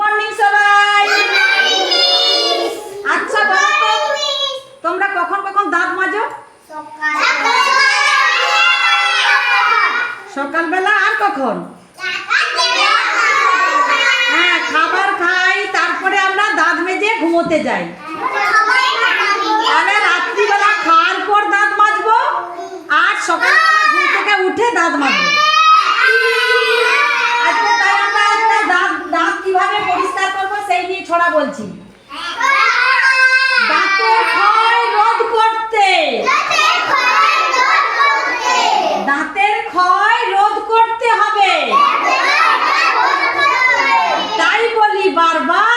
Morning সবাই। আচ্ছা তোমরা কখন কখন দাঁত মাজো? সকালবেলা। আর কখন? হ্যাঁ খাবার খাই তারপরে আমরা দাঁত মেজে ঘুমোতে যাই। তাহলে রাত্রিবেলা খাওয়ার পর দাঁত মাজবো? আর সকালবেলা ঘুম থেকে উঠে দাঁত মাজবো। ছড়া বলছি। দাঁতের ক্ষয় রোধ করতে। দাঁতের ক্ষয় রোধ করতে হবে। তাই বলি বারবার